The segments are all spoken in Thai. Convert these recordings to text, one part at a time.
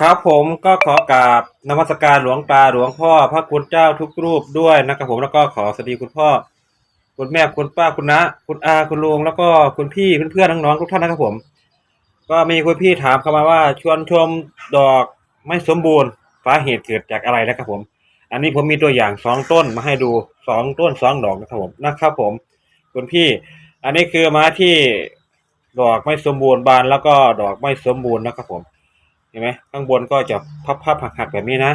ครับผมก็ขอกราบนมัสการหลวงตาหลวงพ่อ พระคุณเจ้าทุกรูปด้วยนะครับผมแล้วก็ขอสวัสดีคุณพ่อ คุณแม่คุณป้าคุณน้าคุณอาคุณลุงแล้วก็คุณพี่เพื่อนๆน้องๆทุกท่านนะครับผม ก็มีคุณพี่ถามเข้ามาว่าชวนชมดอกไม่สมบูรณ์สาเหตุเกิดจากอะไรนะครับผม อันนี้ผมมีตัวอย่างสองต้นมาให้ดูสองต้นสองดอกนะครับผมนะครับผม คุณพี่ อันนี้คือม้ที่ดอกไม่สมบูรณ์บานแล้วก็ดอกไม่สมบูรณ์นะครับผม เห็นไหมข้างบนก็จะพับพับหักหักๆแบบนี้นะ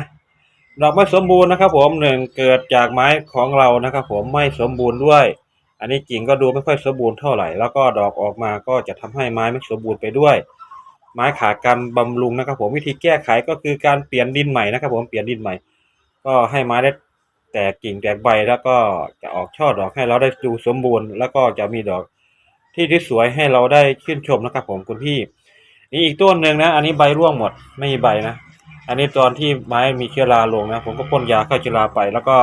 ดอกไม่สมบูรณ์นะครับ ผมหนึ่งเกิดจากไม้ของเรานะครับ ผมไม่สมบูรณ์ด้วย อันนี้กิ่งก็ดูไม่ค่อยสมบูรณ์เท่าไหร่ แล้วก็ดอกออกมาก็จะทำให้ไม้ไม่สมบูรณ์ไปด้วย ไม้ขาการบำรุงนะครับ ผมวิธีแก้ไขก็คือการเปลี่ยนดินใหม่นะครับ ผมเปลี่ยนดินใหม่ ก็ให้ไม้ได้แตกกิ่งแตกใบแล้วก็จะออกช่อดอกให้เราได้ดูสมบูรณ์ แล้วก็จะมีดอกที่ที่สวยให้เราได้ชื่นชมนะครับ ผมคุณพี่ นี่อีกต้นหนึ่งนะ อันนี้ใบร่วงหมด ไม่มีใบนะ อันนี้ตอนที่ไม้มีเชื้อราลงนะ ผมก็พ่นยาฆ่าเชื้อราไป แล้วก็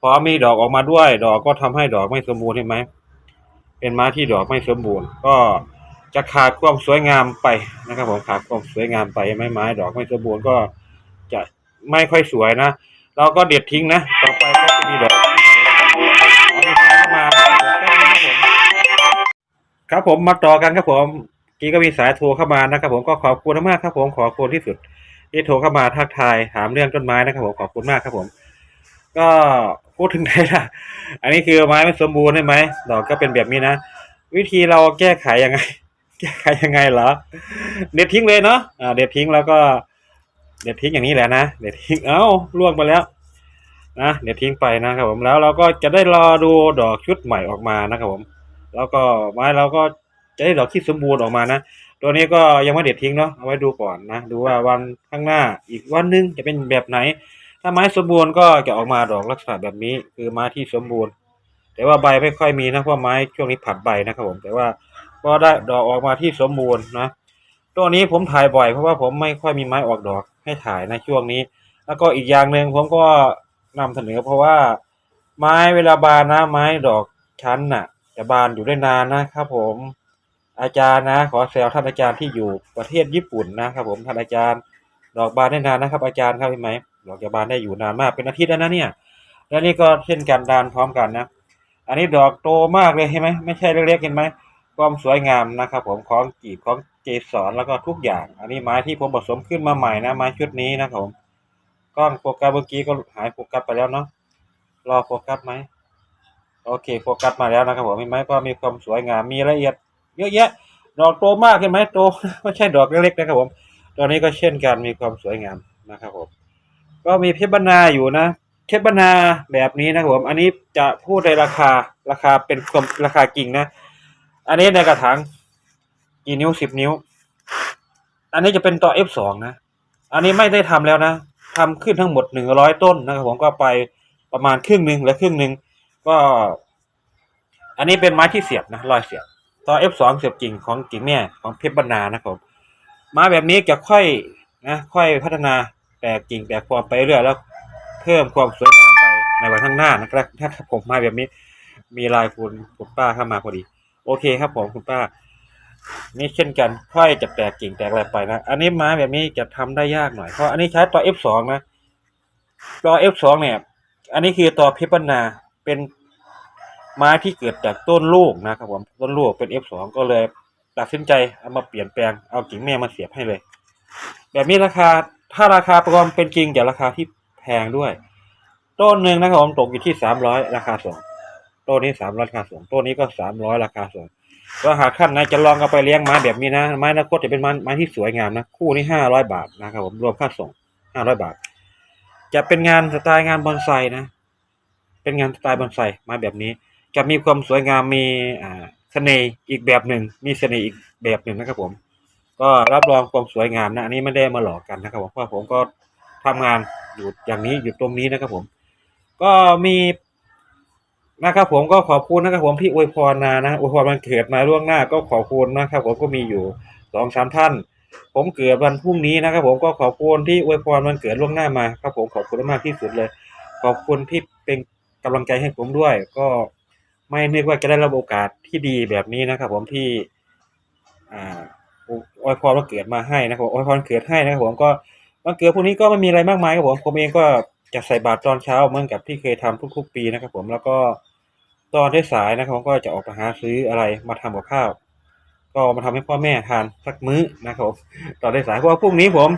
พอมีดอกออกมาด้วย ดอกก็ทำให้ดอกไม่สมบูรณ์เห็นไหม เป็นไม้ที่ดอกไม่สมบูรณ์ ก็จะขาดความสวยงามไปนะครับผมขาดความสวยงามไปไม้ไม้ดอกไม่สมบูรณ์ก็จะไม่ค่อยสวยนะ เราก็เด็ดทิ้งนะ ต่อไปก็จะมีดอกครับผมมาต่อกันครับผม กี้ก็มีสายโทรเข้ามานะครับ ผมก็ขอบคุณมากครับ ผมขอบคุณที่สุด ที่โทรเข้ามาทักทายถามเรื่องต้นไม้นะครับ ผมขอบคุณมากครับ ผม ก็พูดถึงไหนล่ะ อันนี้คือไม้ไม่สมบูรณ์ใช่ไหมดอกก็เป็นแบบนี้นะวิธีเราแก้ไขยังไง แก้ไขยังไงเหรอ เด็ดทิ้งเลยเนาะอ่าเด็ดทิ้งแล้วก็ เด็ดทิ้งอย่างนี้แหละนะเด็ดทิ้งเอ้าล่วงไปแล้วนะเด็ดทิ้งไปนะครับผมแล้วเราก็จะได้รอดูดอกชุดใหม่ออกมานะครับผม แล้วก็ไม้เราก็ จะได้ดอกที่สมบูรณ์ออกมานะ ตัวนี้ก็ยังไม่เด็ดทิ้งเนาะเอาไว้ดูก่อนนะดูว่าวันข้างหน้าอีกวันหนึงจะเป็นแบบไหน ถ้าไม้สมบูรณ์ก็จะออกมาดอกลักษณะแบบนี้คือไม้ที่สมบูรณ์ แต่ว่าใบไม่ค่อยมีนะเพราะไม้ช่วงนี้ผัดใบนะครับผมแต่ว่าก็ได้ดอกออกมาที่สมบูรณ์นะตัวนี้ผมถ่ายบ่อยเพราะว่าผมไม่ค่อยมีไม้ออกดอกให้ถ่ายในช่วงนี้ แล้วก็อีกอย่างหนึ่งผมก็นำเสนอเพราะว่าไม้เวลาบานนะไม้ดอกชั้นน่ะ จะบานอยู่ได้นานนะครับผม อาจารย์นะ ขอแซวท่านอาจารย์ที่อยู่ประเทศญี่ปุ่นนะครับ ผมท่านอาจารย์ ดอกบานได้นานนะครับ อาจารย์ครับเห็นไหมดอกจะบานได้อยู่นานมากเป็นอาทิตย์แล้วนะเนี่ย แล้วนี่ก็เช่นกันดานพร้อมกันนะ อันนี้ดอกโตมากเลยเห็นไหมไม่ใช่เล็กๆเห็นไหมความสวยงามนะครับ ผมของกีบของเกสรแล้วก็ทุกอย่าง อันนี้ไม้ที่ผมผสมขึ้นมาใหม่นะไม้ชุดนี้นะครับผมกล้องโฟกัสเมื่อกี้ก็หายโฟกัสไปแล้วเนาะรอโฟกัสไหมโอเคโฟกัสมาแล้วนะครับผมเห็นไหมก็มีความสวยงามมีละเอียด เยอะแยะ ดอกโตมากเห็นไหมโตไม่ใช่ดอกเล็กๆนะครับผมตัวนี้ก็เช่นกันมีความสวยงามนะครับผม ก็มีเพชรบรรณาอยู่นะเพชรบรรณาแบบนี้นะครับผม อันนี้จะพูดในราคาราคาเป็นความราคากิ่งนะ อันนี้ในกระถางกี่นิ้วสิบนิ้ว อันนี้จะเป็นต่อ F2 นะ อันนี้ไม่ได้ทำแล้วนะทำขึ้นทั้งหมดหนึ่งร้อยต้นนะครับผมก็ไปประมาณครึ่งหนึ่งและครึ่งหนึ่งก็ อันนี้เป็นไม้ที่เสียบนะรอยเสียบ ต่อ F2 เสียบกิ่งของกิ่งแม่ของเพชรบรรณานะครับมไม้แบบนี้จะค่อยนะค่อยพัฒนาแตกกิ่งแตกฟอร์มไปเรื่อยแล้ว เพิ่มความสวยงามไปในวันข้างหน้านะครับถ้าผมมาแบบนี้มีลายคุณคุณป้าเข้ามาพอดี โอเคครับผมคุณป้า นี่เช่นกันค่อยจะแตกกิ่งแตกอะไรไปนะอันนี้ไม้แบบนี้จะทำได้ยากหน่อยเพราะอันนี้ใช้ต่อ F2 นะต่อ F2 เนี่ย อันนี้คือต่อเพชรบรรณาเป็น ไม้ที่เกิดจากต้นลูกนะครับผมต้นลูกเป็น F2 ก็เลยตัดสินใจเอามาเปลี่ยนแปลงเอากิ่งแม่มาเสียบให้เลย แบบนี้ราคาถ้าราคาประกอบเป็นจริงจะราคาที่แพงด้วย ต้นหนึ่งนะครับผมตกอยู่ที่สามร้อยราคาส่งต้นนี้สามร้อยราคาส่งต้นนี้ก็สามร้อยราคาส่งก็หากท่านนะจะลองเอาไปเลี้ยงไม้แบบนี้นะไม้อนาคตจะเป็นไม้ไม้ที่สวยงามนะคู่นี้ห้าร้อยบาทนะครับผมรวมค่าส่งห้าร้อยบาท จะเป็นงานสไตล์งานบอนไซนะเป็นงานสไตล์บอนไซไม้แบบนี้ จะมีความสวยงามมีอ่าเสน่ห์อีกแบบหนึ่ง มีเสน่ห์อีกแบบหนึ่งนะครับผม ก็รับรองความสวยงามนะอันนี้ไม่ได้มาหลอกกันนะครับผมเพราะผมก็ทำงานอยู่อย่างนี้อยู่ตรงนี้นะครับผม ก็มีนะครับผมก็ขอบคุณนะครับผมที่อวยพรมานะอวยพรวันเกิดมาล่วงหน้า ก็ขอบคุณนะครับผมก็มีอยู่สองสามท่าน ผมเกิดวันพรุ่งนี้นะครับ ผมก็ขอบคุณที่อวยพรวันเกิดล่วงหน้ามาครับผมขอบคุณมากที่สุดเลย ขอบคุณที่เป็นกำลังใจให้ผมด้วย ก็ ไม่นึกว่าจะได้รับโอกาสที่ดีแบบนี้นะครับ ผมที่อ่าอวยพรวันเกิดมาให้นะครับผมอวยพรเกิดให้นะครับผมก็วันเกิดพวกนี้ก็ไม่มีอะไรมากมายครับผมผมเองก็จะใส่บาตรตอนเช้าเหมือนกับที่เคยทำทุก ๆ ปีนะครับ ผมแล้วก็ตอนได้สายนะครับผมก็จะออกไปหาซื้ออะไรมาทำกับข้าว ก็มาทำให้พ่อแม่ทานสักมื้อนะครับตอนได้สายเพราะว่าพรุ่งนี้ผม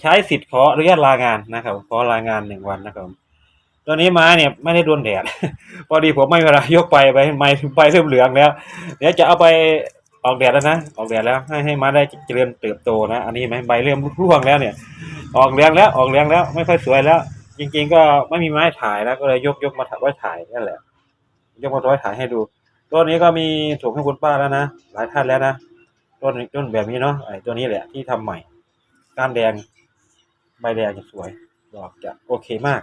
ใช้สิทธิ์ขออนุญาตลางานนะครับขอลางานหนึ่งวันนะครับ ตอนนี้มาเนี่ยไม่ได้โดนแดด พอดีผมไม่เวลายกไปไปไม่ใบเริ่มเหลืองแล้วเดี๋ยวจะเอาไปออกแดดแล้วนะออกแดดแล้วให้ให้มาได้เจริญเติบโตนะอันนี้ไหมใบเริ่มร่วงแล้วเนี่ย ออกเหลืองแล้วออกเหลืองแล้วไม่ค่อยสวยแล้ว จริง ๆ ก็ไม่มีไม้ถ่ายแล้วก็เลยยกยกมาถ่ายไว้ถ่ายนั่นแหละ ยกมาไว้ถ่ายให้ดูตัวนี้ก็มีส่งให้คุณป้าแล้วนะหลายท่านแล้วนะต้นต้นแบบนี้เนาะไอ้ตัวนี้แหละที่ทำใหม่ก้านแดงใบแดงจะสวยดอกจะโอเคมาก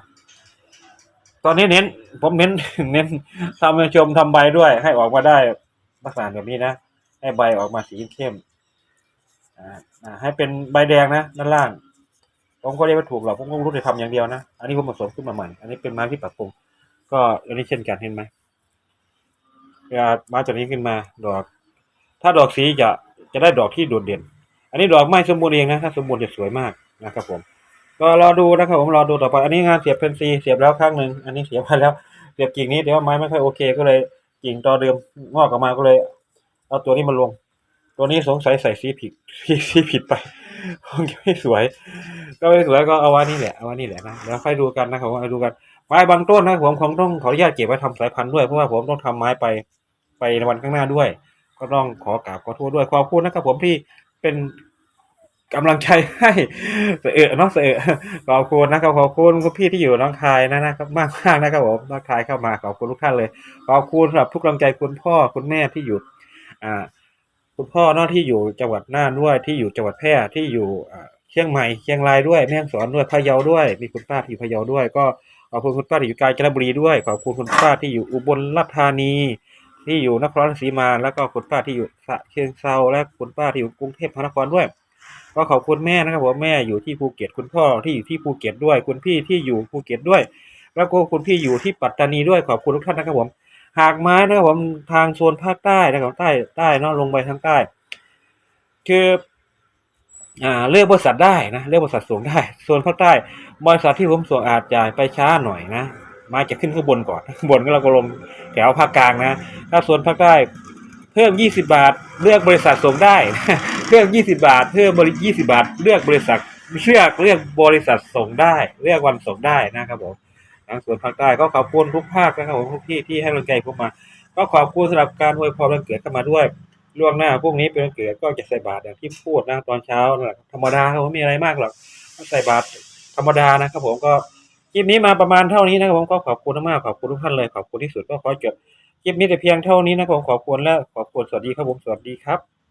ตอนนี้เน้น ผมเน้นเน้นทำให้ชมทำใบด้วย ให้ออกมาได้ลักษณะแบบนี้นะให้ใบออกมาสีเข้มอ่าให้เป็นใบแดงนะด้านล่าง ผมก็เรียกว่าถูกหรอกผมก็รู้แต่ทำอย่างเดียวนะ อันนี้ผมผสมขึ้นมาใหม่ อันนี้เป็นไม้ที่ปรับปรุงก็อันนี้เช่นกันเห็นไหมเวลาไม้ตัวนี้ขึ้นมาดอก ถ้าดอกสีจะจะได้ดอกที่โดดเด่น อันนี้ดอกไม้สมบูรณ์เองนะถ้าสมบูรณ์จะสวยมากนะครับผม ก็รอดูนะครับผมรอดูต่อไป อันนี้งานเสียบเพนซีเสียบแล้วครั้งหนึ่งอันนี้เสียบไปแล้ว เสียบกิ่งนี้เดี๋ยวไม้ไม่ค่อยโอเค ก็เลยกิ่งตอเดิมงอกออกมาก็เลย เอาตัวนี้มาลง ตัวนี้สงสัยใส่สีผิดสีผิดไปคงจะไม่สวย ก็ไม่สวยก็เอาไว้นี่แหละเอาไว้นี่แหละนะเดี๋ยวค่อยดูกันนะครับผมดูกันไม้บางต้นนะครับผมคงต้องขออนุญาตเก็บไว้ทำสายพันธุ์ด้วยเพราะว่าผมต้องทำไม้ไปไปในวันข้างหน้าด้วย ก็ต้องขอกราบขอโทษด้วยขอบคุณนะครับผมที่เป็น กำลังใจให้เสอเนาะเสอขอบคุณนะครับขอบคุณคุณพี่ที่อยู่น้องคายนะนะครับมากมากนะครับผมน้องคายเข้ามาขอบคุณทุกท่านเลย ขอบคุณสำหรับทุกกำลังใจคุณพ่อคุณแม่ที่อยู่ อ่า คุณพ่อเนาะที่อยู่จังหวัดน่านด้วยที่อยู่จังหวัดแพร่ที่อยู่อ่าเชียงใหม่เชียงรายด้วยแม่ฮ่องสอนด้วยพะเยาด้วย มีคุณป้าที่อยู่พะเยาด้วย ก็ขอบคุณคุณป้าที่อยู่กาญจนบุรีด้วยขอบคุณคุณป้าที่อยู่อุบลราชธานี ที่อยู่นครราชสีมาแล้วก็คุณป้าที่อยู่สระเชิงเซาและคุณป้าที่อยู่กรุงเทพมหานครด้วย ก็ขอบคุณแม่นะครับผมแม่อยู่ที่ภูเก็ตคุณพ่อที่อยู่ที่ภูเก็ตด้วย คุณพี่ที่อยู่ภูเก็ตด้วย แล้วก็คุณพี่อยู่ที่ปัตตานีด้วยขอบคุณทุกท่านนะครับผม หากไม้นะครับผมทางโซนภาคใต้นะครับใต้ใต้นาะลงไปทางใต้ คืออ่าเลือกบริษัทได้นะเลือกบริษัทส่งได้ส่วนภาคใต้ บริษัทที่ผมส่งอาจจะไปช้าหน่อยนะม้จะขึ้นข้างบนก่อนข้างบนก็เราก็ลงแถวภาคกลางนะ ถ้าส่วนภาคใต้ เพิ่ม 20 บาท เลือกบริษัทส่งได้ เพิ่ม 20 บาท เพิ่มบริ20 บาท เลือกบริษัทเลือกเลือกบริษัทส่งได้ เลือกวันส่งได้นะครับผมทางส่วนภาคใต้ก็ขอบคุณทุกภาคนะครับผมทุกที่ที่ให้กำลังใจผมมา ก็ขอบคุณสำหรับการอวยพรวันเกิดเข้ามาด้วยล่วงหน้าพวกนี้เป็นวันเกิดก็จะใส่บาตรอย่างที่พูดนะตอนเช้าน่ะธรรมดาครับผมไม่มีอะไรมากหรอกใส่บาตรธรรมดานะครับผมก็คลิปนี้มาประมาณเท่านี้นะครับผมก็ขอบคุณมากขอบคุณทุกท่านเลยขอบคุณที่สุดก็ขอจบ คลิปนี้แต่เพียงเท่านี้นะครับผมขอบคุณและขอบคุณสวัสดีครับผมสวัสดีครับ